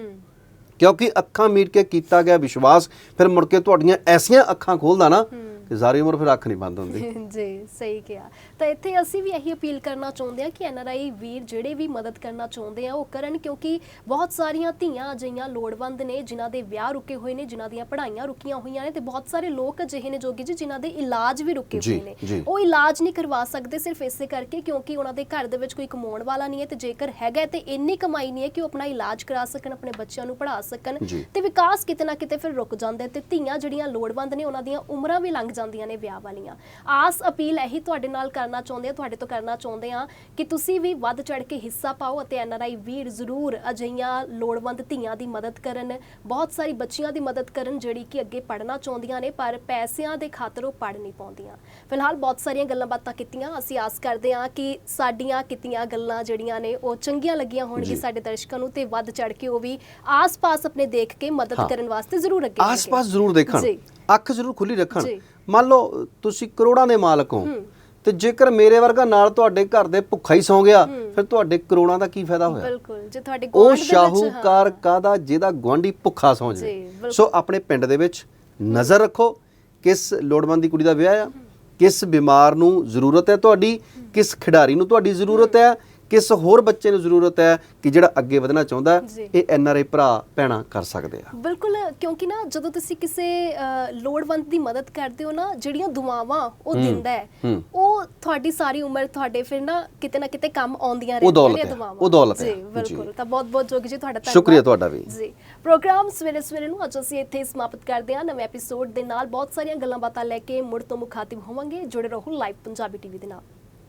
Speaker 1: ਕਿਉਂਕਿ ਅੱਖਾਂ ਮੀਟ ਕੇ ਕੀਤਾ ਗਿਆ ਵਿਸ਼ਵਾਸ, ਫਿਰ ਮੁੜ ਕੇ ਤੁਹਾਡੀਆਂ ਐਸੀਆਂ ਅੱਖਾਂ ਖੋਲਦਾ ਨਾ ਕਿ ਸਾਰੀ ਉਮਰ ਫਿਰ ਅੱਖ ਨਹੀਂ ਬੰਦ ਹੁੰਦੀ
Speaker 2: ਜੀ ਸਹੀ ਕਿਹਾ ਤਾਂ ਇੱਥੇ ਅਸੀਂ ਵੀ ਇਹੀ ਅਪੀਲ ਕਰਨਾ ਚਾਹੁੰਦੇ ਹਾਂ ਕਿ ਐਨਆਰਆਈ ਵੀਰ ਜਿਹੜੇ ਵੀ ਮਦਦ ਕਰਨਾ ਚਾਹੁੰਦੇ ਆ ਉਹ ਕਰਨ ਕਿਉਂਕਿ ਬਹੁਤ ਸਾਰੀਆਂ ਧੀਆਂ ਅਜਿਹੀਆਂ ਲੋੜਵੰਦ ਨੇ ਜਿਨ੍ਹਾਂ ਦੇ ਵਿਆਹ ਰੁਕੇ ਹੋਏ ਨੇ ਜਿਨ੍ਹਾਂ ਦੀਆਂ ਪੜ੍ਹਾਈਆਂ ਰੁਕੀਆਂ ਹੋਈਆਂ ਨੇ ਤੇ ਬਹੁਤ ਸਾਰੇ ਲੋਕ ਅਜਿਹੇ ਨੇ ਜੋਗੀ ਜੀ ਜਿਨ੍ਹਾਂ ਦੇ ਇਲਾਜ ਵੀ ਰੁਕੇ ਹੋਏ। ਨੇ ਉਹ ਇਲਾਜ ਨਹੀਂ ਕਰਵਾ ਸਕਦੇ ਸਿਰਫ ਇਸੇ ਕਰਕੇ ਕਿਉਂਕਿ ਉਹਨਾਂ ਦੇ ਘਰ ਦੇ ਵਿੱਚ ਕੋਈ ਕਮਾਉਣ ਵਾਲਾ ਨਹੀਂ ਹੈ ਤੇ ਜੇਕਰ ਹੈਗਾ ਤੇ ਇੰਨੀ ਕਮਾਈ ਨਹੀਂ ਹੈ ਕਿ ਉਹ ਆਪਣਾ ਇਲਾਜ ਕਰਾ ਸਕਣ ਆਪਣੇ ਬੱਚਿਆਂ ਨੂੰ ਪੜ੍ਹਾ ਸਕਣ। ਤੇ ਵਿਕਾਸ ਕਿਤੇ ਨਾ ਕਿਤੇ ਫਿਰ ਰੁਕ ਜਾਂਦਾ ਤੇ ਧੀਆਂ ਜਿਹੜੀਆਂ ਲੋੜਵੰਦ ਨੇ ਉਹਨਾਂ ਦੀਆਂ ਉਮਰਾਂ ਵੀ ਲੰਘ ਜਾਂਦੀਆਂ ਨੇ ਵਿਆਹ ਵਾਲੀਆਂ ਆਸ ਅਪੀਲ ਇਹੀ ਤੁਹਾਡੇ ਨਾਲ ਕਰਨਾ ਚਾਹੁੰਦੇ ਆ ਤੁਹਾਡੇ ਤੋਂ ਕਰਨਾ ਚਾਹੁੰਦੇ ਆ ਕਿ ਤੁਸੀਂ ਵੀ ਵੱਧ ਚੜ ਕੇ ਹਿੱਸਾ ਪਾਓ ਅਤੇ ਐਨਆਰਆਈ ਵੀਰ ਜ਼ਰੂਰ ਅਜਈਆਂ ਲੋੜਵੰਦ ਧੀਆਂ ਦੀ ਮਦਦ ਕਰਨ ਬਹੁਤ ਸਾਰੀ ਬੱਚੀਆਂ ਦੀ ਮਦਦ ਕਰਨ ਜਿਹੜੀ ਕਿ ਅੱਗੇ ਪੜ੍ਹਨਾ ਚਾਹੁੰਦੀਆਂ ਨੇ ਪਰ ਪੈਸਿਆਂ ਦੇ ਖਾਤਰ ਉਹ ਪੜ੍ਹ ਨਹੀਂ ਪਾਉਂਦੀਆਂ ਫਿਲਹਾਲ ਬਹੁਤ ਸਾਰੀਆਂ ਗੱਲਾਂ ਬਾਤਾਂ ਕੀਤੀਆਂ ਅਸੀਂ ਆਸ ਕਰਦੇ ਹਾਂ ਕਿ ਸਾਡੀਆਂ ਕੀਤੀਆਂ ਗੱਲਾਂ ਜਿਹੜੀਆਂ ਨੇ ਉਹ ਚੰਗੀਆਂ ਲੱਗੀਆਂ। ਹੋਣਗੀਆਂ ਸਾਡੇ ਦਰਸ਼ਕਾਂ ਨੂੰ ਤੇ ਵੱਧ ਚੜ ਕੇ ਉਹ ਵੀ ਆਸ-ਪਾਸ ਆਪਣੇ ਦੇਖ ਕੇ ਮਦਦ। ਕਰਨ ਵਾਸਤੇ ਜ਼ਰੂਰ ਅੱਗੇ।
Speaker 1: ਆਸ-ਪਾਸ ਜ਼ਰੂਰ ਦੇਖਣ ਅੱਖ ਜ਼ਰੂਰ ਖੁੱਲੀ ਰੱਖਣ। ਮੰਨ ਲਓ ਤੁਸੀਂ ਕਰੋੜਾਂ ਦੇ ਮਾਲਕ ਹੋ। ਤੇ ਜੇਕਰ ਮੇਰੇ ਵਰਗਾ ਨਾਲ ਤੁਹਾਡੇ ਘਰ ਦੇ ਭੁੱਖਾ ਹੀ ਸੌਂ ਗਿਆ। ਫਿਰ ਤੁਹਾਡੇ ਕਰੋੜਾਂ ਦਾ ਕੀ ਫਾਇਦਾ ਹੋਇਆ
Speaker 2: ਬਿਲਕੁਲ ਜੇ ਤੁਹਾਡੇ
Speaker 1: ਉਹ
Speaker 2: ਗੁਆਂਢ ਦੇ ਵਿੱਚ,
Speaker 1: ਸ਼ਾਹੂਕਾਰ
Speaker 2: ਹਾਂ।
Speaker 1: ਕਾਦਾ ਜਿਹਦਾ ਗਵਾਂਢੀ ਭੁੱਖਾ ਸੌਂ
Speaker 2: ਜੀ,
Speaker 1: ਜਾਵੇ। ਸੋ ਆਪਣੇ ਪਿੰਡ ਦੇ ਵਿੱਚ ਨਜ਼ਰ ਰੱਖੋ ਕਿਸ ਲੋੜਵੰਦ ਦੀ ਕੁੜੀ ਦਾ ਵਿਆਹ ਆ ਕਿਸ ਬਿਮਾਰ ਨੂੰ ਜ਼ਰੂਰਤ ਹੈ ਤੁਹਾਡੀ ਕਿਸ ਖਿਡਾਰੀ ਨੂੰ ਤੁਹਾਡੀ ਜ਼ਰੂਰਤ ਹੈ ਕਿਸ ਹੋਰ ਬੱਚੇ ਨੂੰ ਜ਼ਰੂਰਤ ਹੈ ਕਿ ਜਿਹੜਾ ਅੱਗੇ ਵਧਣਾ ਚਾਹੁੰਦਾ। ਇਹ ਐਨ ਆਰ ਆਈ ਭਰਾ ਭੈਣਾਂ ਕਰ ਸਕਦੇ ਆ
Speaker 2: ਬਿਲਕੁਲ ਕਿਉਂਕਿ ਨਾ ਜਦੋਂ ਤੁਸੀਂ ਕਿਸੇ ਲੋੜਵੰਦ ਦੀ ਮਦਦ ਕਰਦੇ ਹੋ ਨਾ ਜਿਹੜੀਆਂ ਦੁਆਵਾਂ ਉਹ ਦਿੰਦਾ ਹੈ। ਉਹ ਤੁਹਾਡੀ ਸਾਰੀ ਉਮਰ ਤੁਹਾਡੇ ਫਿਰ ਨਾ ਕਿਤੇ ਨਾ ਕਿਤੇ ਕੰਮ ਆਉਂਦੀਆਂ
Speaker 1: ਹੈ,
Speaker 2: ਦੁਆਵਾਂ
Speaker 1: ਉਹ ਦੌਲਤ ਹੈ,
Speaker 2: ਜੀ ਬਿਲਕੁਲ। ਤਾਂ ਬਹੁਤ ਬਹੁਤ ਜੋਗੀ ਜੀ ਤੁਹਾਡਾ ਧੰਨਵਾਦ
Speaker 1: ਸ਼ੁਕਰੀਆ ਤੁਹਾਡਾ ਵੀ।
Speaker 2: ਜੀ ਪ੍ਰੋਗਰਾਮ ਸਵੇਰੇ ਸਵੇਰੇ ਨੂੰ ਅੱਜ ਅਸੀਂ ਇੱਥੇ ਸਮਾਪਤ ਕਰਦੇ ਹਾਂ ਨਵੇਂ ਐਪੀਸੋਡ ਦੇ ਨਾਲ ਬਹੁਤ ਸਾਰੀਆਂ ਗੱਲਾਂ ਬਾਤਾਂ ਲੈ ਕੇ ਮੁੜ ਤੋਂ ਮੁਖਾਤਿਬ ਹੋਵਾਂਗੇ ਜੁੜੇ ਰਹੋ ਲਾਈਵ ਪੰਜਾਬੀ ਟੀਵੀ ਦੇ ਨਾਲ